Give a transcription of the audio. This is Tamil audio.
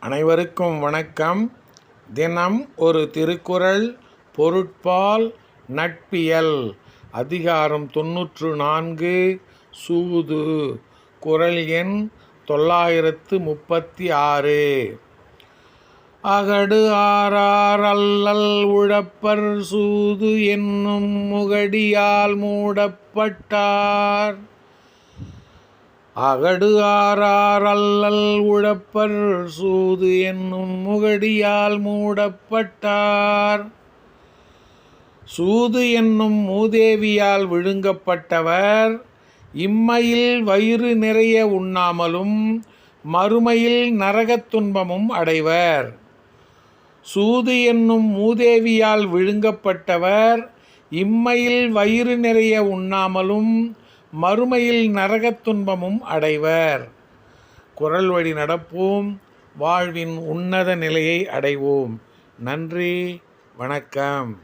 அனைவருக்கும் வணக்கம். தினம் ஒரு திருக்குறள் பொருட்பால் நட்பியல். அதிகாரம் தொன்னூற்று நான்கு சூது. குறள் எண் தொள்ளாயிரத்து முப்பத்தி ஆறு. அகடு ஆறார் அல்லல் உழப்பர் சூது என்னும் முகடியால் மூடப்பட்டார். அகடு ஆறாரல்லல் உழப்பர் சூது என்னும் முகடியால் மூடப்பட்டார். சூது என்னும் மூதேவியால் விழுங்கப்பட்டவர். இம்மையில் வயிறு நிறைய உண்ணாமலும் மறுமையில் நரகத் துன்பமும் அடைவர். சூது என்னும் மூதேவியால் விழுங்கப்பட்டவர். இம்மையில் வயிறு நிறைய உண்ணாமலும் மறுமையில் நரகத் துன்பமும் அடைவர். குரல் வழி நடப்போம் வாழ்வின் உன்னத நிலையை அடைவோம். நன்றி வணக்கம்.